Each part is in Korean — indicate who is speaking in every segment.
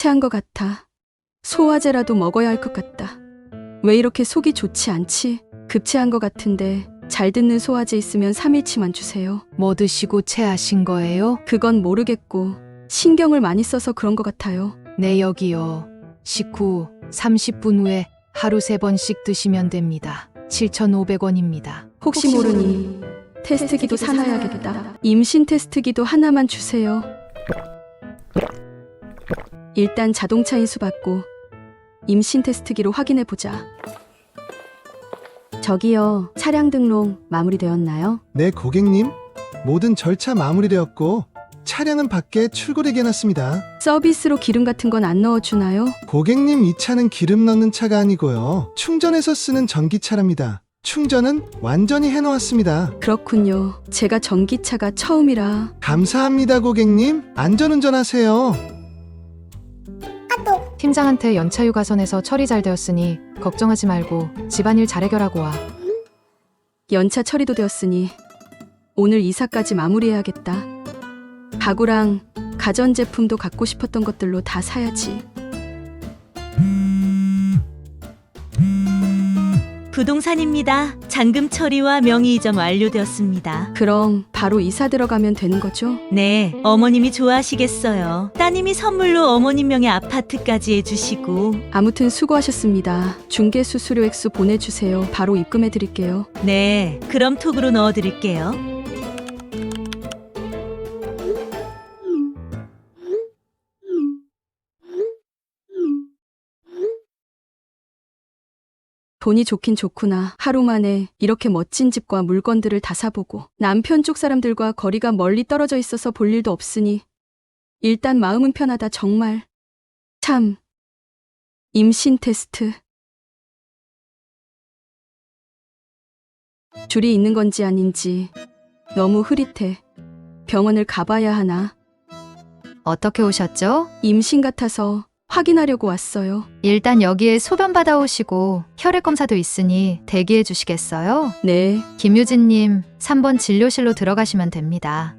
Speaker 1: 체한 것 같아. 소화제라도 먹어야 할 것 같다. 왜 이렇게 속이 좋지 않지? 급체한 것 같은데 잘 듣는 소화제 있으면 3일치만 주세요.
Speaker 2: 뭐 드시고 체하신 거예요?
Speaker 1: 그건 모르겠고 신경을 많이 써서 그런 것 같아요.
Speaker 2: 네, 여기요. 식후 30분 후에 하루 세번씩 드시면 됩니다. 7,500원입니다.
Speaker 1: 혹시 모르니 테스트기도 사놔야겠다. 임신 테스트기도 하나만 주세요. 일단 자동차 인수 받고 임신 테스트기로 확인해 보자. 저기요, 차량 등록 마무리되었나요?
Speaker 3: 네, 고객님. 모든 절차 마무리되었고 차량은 밖에 출고되게 해놨습니다.
Speaker 1: 서비스로 기름 같은 건 안 넣어주나요?
Speaker 3: 고객님 이 차는 기름 넣는 차가 아니고요. 충전해서 쓰는 전기차랍니다. 충전은 완전히 해놓았습니다.
Speaker 1: 그렇군요. 제가 전기차가 처음이라
Speaker 3: 감사합니다, 고객님. 안전운전하세요.
Speaker 2: 팀장한테 연차 휴가선에서 처리 잘 되었으니 걱정하지 말고 집안일 잘 해결하고 와.
Speaker 1: 연차 처리도 되었으니 오늘 이사까지 마무리해야겠다. 가구랑 가전제품도 갖고 싶었던 것들로 다 사야지.
Speaker 4: 부동산입니다. 잔금 처리와 명의 이전 완료되었습니다.
Speaker 1: 그럼 바로 이사 들어가면 되는 거죠?
Speaker 4: 네, 어머님이 좋아하시겠어요. 따님이 선물로 어머님 명의 아파트까지 해주시고,
Speaker 1: 아무튼 수고하셨습니다. 중개 수수료 액수 보내주세요. 바로 입금해 드릴게요.
Speaker 4: 네, 그럼 톡으로 넣어드릴게요.
Speaker 1: 돈이 좋긴 좋구나. 하루 만에 이렇게 멋진 집과 물건들을 다 사보고 남편 쪽 사람들과 거리가 멀리 떨어져 있어서 볼 일도 없으니 일단 마음은 편하다 정말. 참. 임신 테스트. 줄이 있는 건지 아닌지 너무 흐릿해. 병원을 가봐야 하나.
Speaker 5: 어떻게 오셨죠?
Speaker 1: 임신 같아서 확인하려고 왔어요.
Speaker 5: 일단 여기에 소변 받아오시고 혈액 검사도 있으니 대기해 주시겠어요?
Speaker 1: 네.
Speaker 5: 김유진님, 3번 진료실로 들어가시면 됩니다.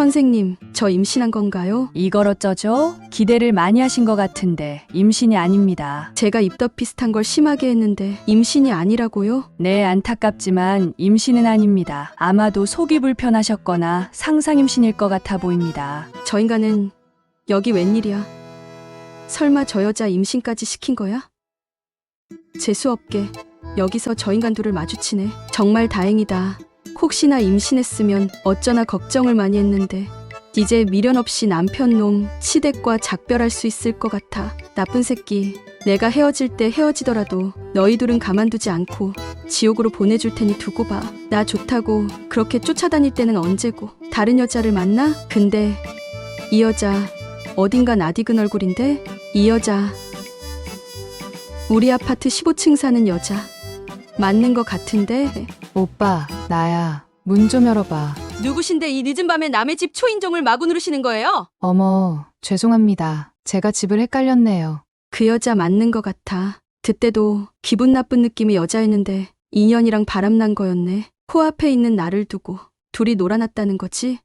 Speaker 1: 선생님, 저 임신한 건가요?
Speaker 6: 이걸 어쩌죠? 기대를 많이 하신 것 같은데 임신이 아닙니다.
Speaker 1: 제가 입덧 비슷한 걸 심하게 했는데 임신이 아니라고요?
Speaker 6: 네, 안타깝지만 임신은 아닙니다. 아마도 속이 불편하셨거나 상상 임신일 것 같아 보입니다.
Speaker 1: 저 인간은 여기 웬일이야? 설마 저 여자 임신까지 시킨 거야? 재수없게 여기서 저 인간 둘을 마주치네. 정말 다행이다. 혹시나 임신했으면 어쩌나 걱정을 많이 했는데 이제 미련 없이 남편 놈 시댁과 작별할 수 있을 것 같아. 나쁜 새끼. 내가 헤어질 때 헤어지더라도 너희 둘은 가만두지 않고 지옥으로 보내줄 테니 두고 봐. 나 좋다고 그렇게 쫓아다닐 때는 언제고. 다른 여자를 만나? 근데 이 여자 어딘가 낯익은 얼굴인데? 이 여자 우리 아파트 15층 사는 여자 맞는 것 같은데
Speaker 2: 오빠, 나야. 문 좀 열어봐.
Speaker 1: 누구신데 이 늦은 밤에 남의 집 초인종을 마구 누르시는 거예요?
Speaker 2: 어머, 죄송합니다. 제가 집을 헷갈렸네요.
Speaker 1: 그 여자 맞는 것 같아 그때도 기분 나쁜 느낌의 여자였는데 인연이랑 바람난 거였네 코앞에 있는 나를 두고 둘이 놀아놨다는 거지?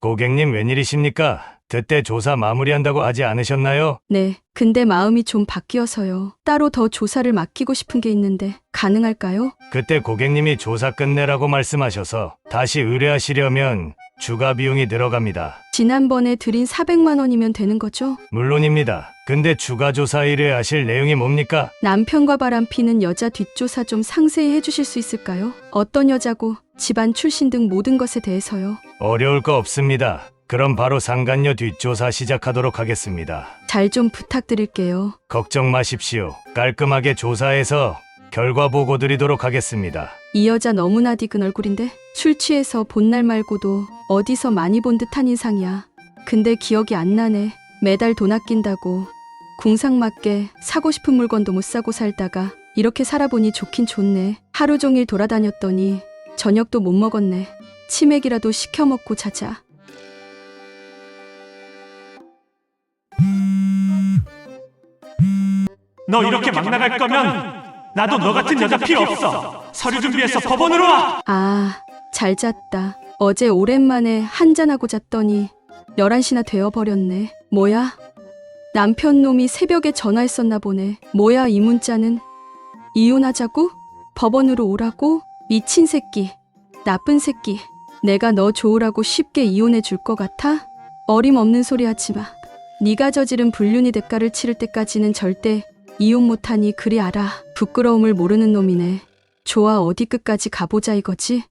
Speaker 7: 고객님 웬일이십니까? 그때 조사 마무리한다고 하지 않으셨나요?
Speaker 1: 네 근데 마음이 좀 바뀌어서요 따로 더 조사를 맡기고 싶은 게 있는데 가능할까요?
Speaker 7: 그때 고객님이 조사 끝내라고 말씀하셔서 다시 의뢰하시려면 추가 비용이 들어갑니다.
Speaker 1: 지난번에 드린 400만 원이면 되는 거죠?
Speaker 7: 물론입니다. 근데 추가 조사 의뢰하실 내용이 뭡니까?
Speaker 1: 남편과 바람피는 여자 뒷조사 좀 상세히 해주실 수 있을까요? 어떤 여자고 집안 출신 등 모든 것에 대해서요.
Speaker 7: 어려울 거 없습니다. 그럼 바로 상간녀 뒷조사 시작하도록 하겠습니다.
Speaker 1: 잘 좀 부탁드릴게요.
Speaker 7: 걱정 마십시오. 깔끔하게 조사해서 결과 보고 드리도록 하겠습니다.
Speaker 1: 이 여자 너무나 디근 얼굴인데 술 취해서 본날 말고도 어디서 많이 본 듯한 인상이야. 근데 기억이 안 나네. 매달 돈 아낀다고 궁상맞게 사고 싶은 물건도 못 사고 살다가 이렇게 살아보니 좋긴 좋네. 하루 종일 돌아다녔더니 저녁도 못 먹었네. 치맥이라도 시켜 먹고 자자.
Speaker 8: 너 이렇게 막 나갈 거면 나도 너 같은 여자 필요 없어. 서류 준비해서 법원으로 와.
Speaker 1: 아, 잘 잤다. 어제 오랜만에 한잔하고 잤더니 11시나 되어버렸네. 뭐야? 남편 놈이 새벽에 전화했었나 보네. 뭐야, 이 문자는? 이혼하자고? 법원으로 오라고? 미친 새끼. 나쁜 새끼. 내가 너 좋으라고 쉽게 이혼해 줄 것 같아? 어림없는 소리 하지 마. 네가 저지른 불륜의 대가를 치를 때까지는 절대 이혼 못하니 그리 알아. 부끄러움을 모르는 놈이네. 좋아, 어디 끝까지 가보자 이거지?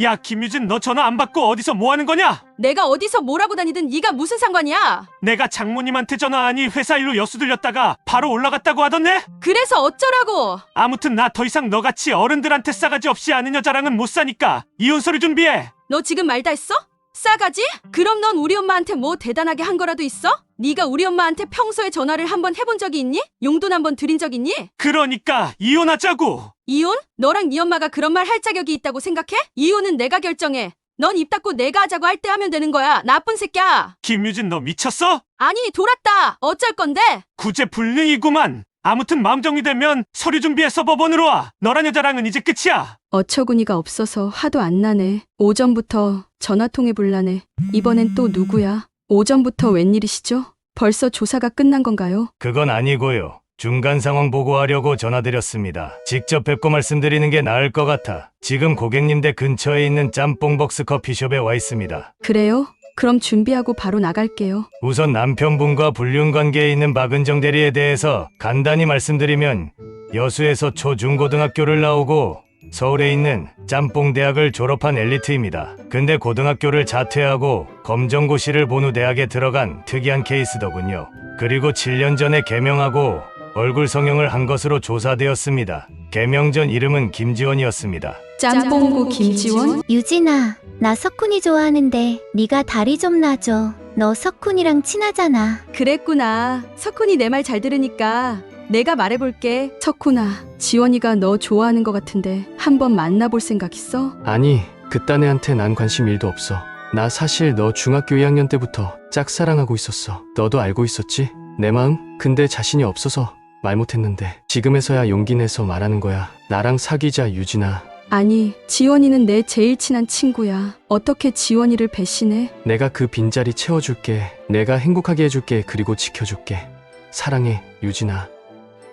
Speaker 8: 야 김유진 너 전화 안 받고 어디서 뭐 하는 거냐?
Speaker 1: 내가 어디서 뭐라고 다니든 네가 무슨 상관이야?
Speaker 8: 내가 장모님한테 전화하니 회사 일로 여수 들렸다가 바로 올라갔다고 하던데?
Speaker 1: 그래서 어쩌라고?
Speaker 8: 아무튼 나 더 이상 너같이 어른들한테 싸가지 없이 아는 여자랑은 못 사니까 이혼 서류 준비해.
Speaker 1: 너 지금 말 다 했어? 싸가지? 그럼 넌 우리 엄마한테 뭐 대단하게 한 거라도 있어? 네가 우리 엄마한테 평소에 전화를 한번 해본 적이 있니? 용돈 한번 드린 적 있니?
Speaker 8: 그러니까 이혼하자고.
Speaker 1: 이혼? 너랑 네 엄마가 그런 말 할 자격이 있다고 생각해? 이혼은 내가 결정해. 넌 입 닫고 내가 하자고 할 때 하면 되는 거야. 나쁜 새끼야.
Speaker 8: 김유진 너 미쳤어?
Speaker 1: 아니 돌았다. 어쩔 건데?
Speaker 8: 구제 불능이구만. 아무튼 마음 정리되면 서류 준비해서 법원으로 와. 너란 여자랑은 이제 끝이야.
Speaker 1: 어처구니가 없어서 화도 안 나네. 오전부터 전화통에 불나네. 이번엔 또 누구야? 오전부터 웬일이시죠? 벌써 조사가 끝난 건가요?
Speaker 7: 그건 아니고요. 중간 상황 보고하려고 전화드렸습니다. 직접 뵙고 말씀드리는 게 나을 것 같아. 지금 고객님 댁 근처에 있는 짬뽕 벅스 커피숍에 와 있습니다.
Speaker 1: 그래요? 그럼 준비하고 바로 나갈게요.
Speaker 7: 우선 남편분과 불륜 관계에 있는 박은정 대리에 대해서 간단히 말씀드리면 여수에서 초중고등학교를 나오고 서울에 있는 짬뽕 대학을 졸업한 엘리트입니다. 근데 고등학교를 자퇴하고 검정고시를 본 후 대학에 들어간 특이한 케이스더군요. 그리고 7년 전에 개명하고 얼굴 성형을 한 것으로 조사되었습니다. 개명 전 이름은 김지원이었습니다.
Speaker 1: 짬뽕고 김지원?
Speaker 9: 유진아, 나 석훈이 좋아하는데 네가 다리 좀 놔줘. 너 석훈이랑 친하잖아.
Speaker 1: 그랬구나. 석훈이 내 말 잘 들으니까 내가 말해볼게. 석훈아, 지원이가 너 좋아하는 것 같은데 한번 만나볼 생각 있어?
Speaker 10: 아니, 그딴 애한테 난 관심 일도 없어. 나 사실 너 중학교 2학년 때부터 짝사랑하고 있었어. 너도 알고 있었지? 내 마음? 근데 자신이 없어서 말 못했는데 지금에서야 용기 내서 말하는 거야. 나랑 사귀자, 유진아.
Speaker 1: 아니, 지원이는 내 제일 친한 친구야. 어떻게 지원이를 배신해?
Speaker 10: 내가 그 빈자리 채워줄게. 내가 행복하게 해줄게. 그리고 지켜줄게. 사랑해, 유진아.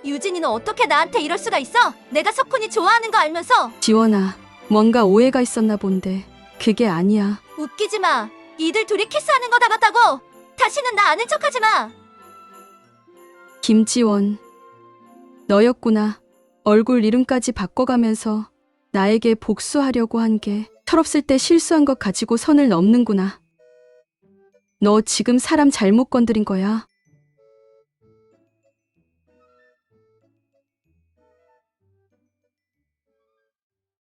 Speaker 9: 유진이는 어떻게 나한테 이럴 수가 있어? 내가 석훈이 좋아하는 거 알면서
Speaker 1: 지원아, 뭔가 오해가 있었나 본데. 그게 아니야.
Speaker 9: 웃기지 마. 이들 둘이 키스하는 거 다 봤다고. 다시는 나 아는 척하지 마.
Speaker 1: 김지원. 너였구나. 얼굴 이름까지 바꿔가면서 나에게 복수하려고 한 게 철없을 때 실수한 것 가지고 선을 넘는구나. 너 지금 사람 잘못 건드린 거야.